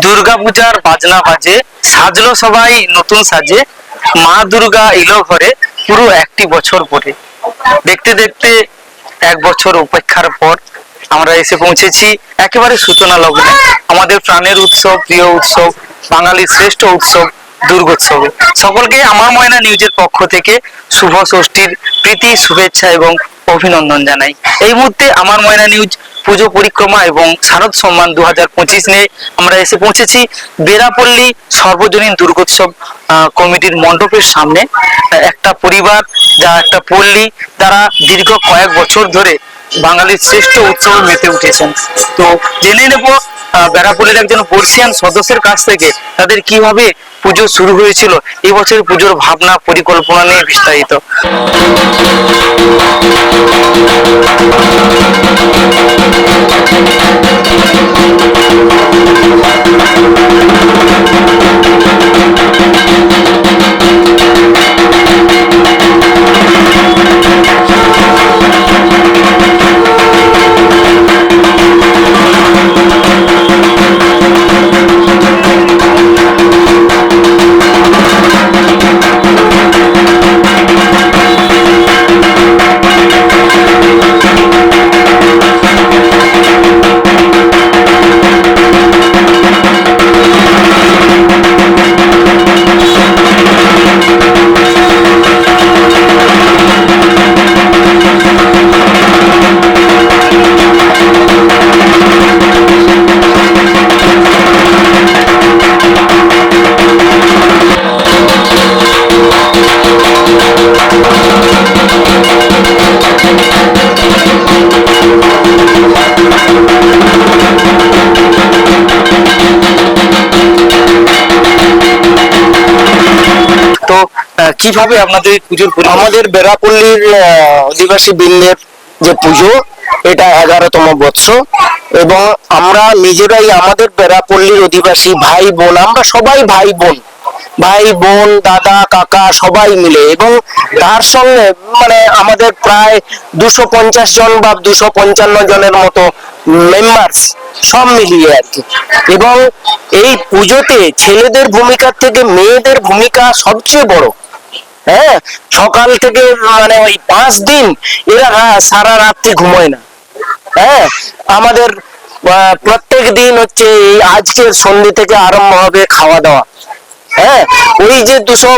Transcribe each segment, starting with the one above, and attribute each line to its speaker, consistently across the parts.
Speaker 1: দুর্গাপূজার বাজনা বাজে, সাজলো সবাই, নতুন সাজে। মা দুর্গা এলো ঘরে, পুরো একটি বছর পরে। দেখতে দেখতে এক বছর উপেক্ষার পর আমরা এসে পৌঁছেছি একেবারে সূচনা লগ্নে। আমাদের প্রাণের উৎসব, প্রিয় উৎসব, বাঙালির শ্রেষ্ঠ উৎসব, দুর্গোৎসবে। সকলকে আমার ময়না নিউজের পক্ষ থেকে শুভ ষষ্ঠীর প্রীতি, শুভেচ্ছা এবং অভিনন্দন জানাই। এই মুহূর্তে আমার ময়না নিউজ পুজো পরিক্রমা এবং শারদ সম্মান দু হাজার পঁচিশ নিয়ে আমরা এসে পৌঁছেছি বেরাপল্লী সর্বজনীন দুর্গোৎসব কমিটির মণ্ডপের সামনে। একটা পরিবার, যা একটা পল্লী, তারা দীর্ঘ কয়েক বছর ধরে বাঙালির শ্রেষ্ঠ উৎসব মেতে উঠেছেন। তো জেনে নেব বেড়াপল্লির একজন বর্ষিয়ান সদস্যের কাছ থেকে তাদের কীভাবে পুজো শুরু হয়েছিল? এই বছর পুজোর ভাবনা পরিকল্পনা নিয়ে বিস্তারিত। Thank আহ, কীভাবে আপনাদের পুজোর
Speaker 2: আমাদের বেড়াপল্লীর অধিবাসী বৃন্দের যে পুজো, এটা এগারোতম বৎস এবং আমরা নিজেরাই আমাদের বেড়াপল্লীর অধিবাসী ভাই বোন, আমরা সবাই ভাই বোন ভাই বোন, দাদা, কাকা, সবাই মিলে। এবং তার সঙ্গে মানে আমাদের প্রায় দুশো পঞ্চাশ জন বা দুশো পঞ্চান্ন জনের মতো মেম্বার্স সব মিলিয়ে আর কি। এবং এই পুজোতে ছেলেদের ভূমিকার থেকে মেয়েদের ভূমিকা সবচেয়ে বড়। হ্যাঁ? সকাল থেকে মানে ওই পাঁচ দিন এরা সারা রাত্রি ঘুমোয় না। হ্যাঁ? আমাদের প্রত্যেক দিন হচ্ছে এই আজকের সন্ধ্যে থেকে আরম্ভ হবে খাওয়া দাওয়া। হ্যাঁ ওই যে দুশো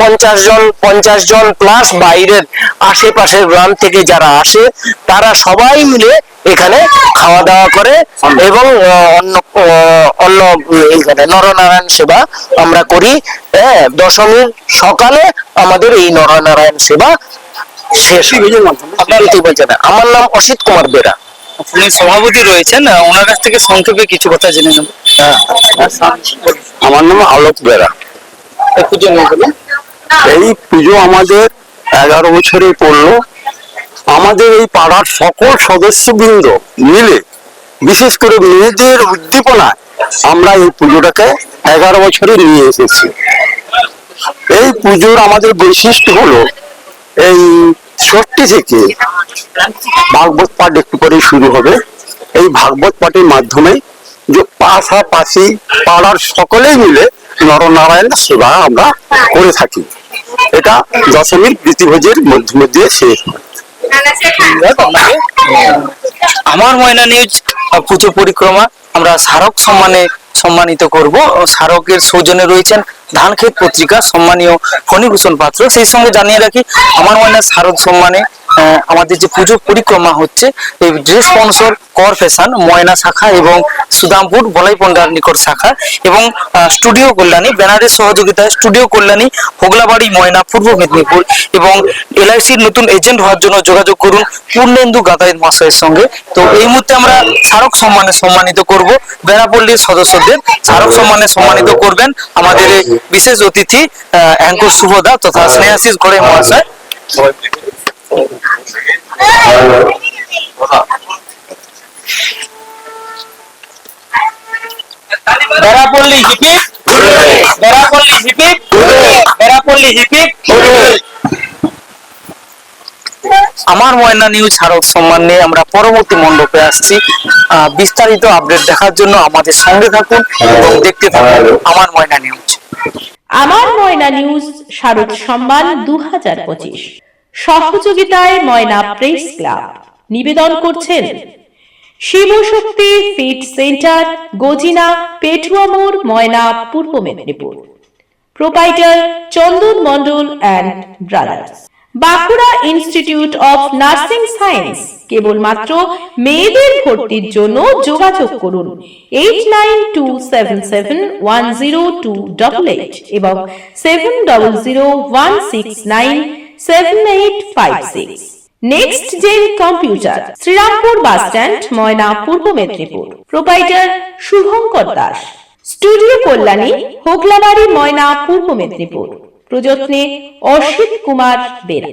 Speaker 2: পঞ্চাশ জন পঞ্চাশ জন প্লাস বাইরের আশেপাশের গ্রাম থেকে যারা আসে তারা সবাই মিলে এখানে খাওয়া দাওয়া করে এবং উম, এইখানে নরনারায়ণ সেবা আমরা করি। হ্যাঁ দশমীর সকালে আমাদের এই নরনারায়ণ সেবা শেষ আপনার ইতিবাচনে আমার নাম অসিত কুমার বেরা।
Speaker 1: উনি সভাপতি রয়েছেন ওনার কাছ থেকে সংক্ষেপে কিছু কথা জেনে নেব।
Speaker 2: আমার নাম আলোক বেরা।
Speaker 1: এই পুজো নিয়ে বলুন
Speaker 2: এই পুজো আমাদের এগারো বছরে পড়ল। আমাদের এই পাড়ার সকল সদস্যবৃন্দ মিলে বিশেষ করে মেয়েদের উদ্দীপনায় আমরা এই পুজোটাকে এগারো বছরে নিয়ে এসেছি। এই পুজোর আমাদের বৈশিষ্ট্য হলো এই ষষ্ঠী থেকে ভাগবত পাঠ একটু পরে শুরু হবে। এই ভাগবত পাঠের মাধ্যমে যে পাশাপাশি পাড়ার সকলেই মিলে নরনারায়ণ সেবা আমরা করে থাকি। এটা দশমীর প্রীতিভোজের মধ্যে মধ্যে শেষ
Speaker 1: আমার ময়না নিউজ পুজো পরিক্রমা আমরা স্মারক সম্মানে সম্মানিত করব। স্মারকের সৌজন্যে রয়েছেন ধানক্ষেত পত্রিকা সম্মানীয় ফণীভূষণ পাত্র। সেই সঙ্গে জানিয়ে রাখি, আমার ময়না স্মারক সম্মানে আমাদের যে পুজো পরিক্রমা হচ্ছে, এই ড্রেস স্পন্সর কর ফ্যাশন ময়না শাখা এবং সুদামপুর বলাই পন্ডার নিকট শাখা এবং স্টুডিও কল্যাণী ব্যানারের সহযোগিতায় স্টুডিও কল্যাণী হোগলাবাড়ি ময়না, পূর্ব মেদিনীপুর এবং এলআইসির নতুন এজেন্ট হওয়ার জন্য যোগাযোগ করুন পূর্ণেন্দু গাদায়ত মহাশয়ের সঙ্গে। তো এই মুহূর্তে আমরা স্মারক সম্মানে সম্মানিত করব, বেড়াপল্লীর সদস্যদের। স্মারক সম্মানে সম্মানিত করবেন আমাদের বিশেষ অতিথি অ্যাঙ্কুর শুভদা তথা স্নেহাশিস ঘরে মহাশয়। আমার ময়না নিউজ শারদ সম্মান নিয়ে আমরা পরবর্তী মণ্ডপে আসছি। বিস্তারিত আপডেট দেখার জন্য আমাদের সঙ্গে থাকুন এবং দেখতে থাকুন আমার ময়না নিউজ।
Speaker 3: আমার ময়না নিউজ শারদ সম্মান দু হাজার পঁচিশ। সহযোগিতায় ময়না প্রেস ক্লাব। নিবেদন করছেন Shivshakti fit centre, Gajina Petuamor Moyna, Purba Medinipur. Proprietor Chandan Mondal and brothers Bankura institute of nursing science কেবলমাত্র মেয়েদের ভর্তির জন্য যোগাযোগ করুন eight nine two seven seven one zero two double eight এবং seven double zero one six nine seven eight five six next gen computer Shrirampur bus stand Moyna Purba Medinipur. Proprietor Shubhankar Das. Studio Kalyani, Hoglabari Moyna Purba Medinipur. প্রযত্নে Asit Kumar Bera.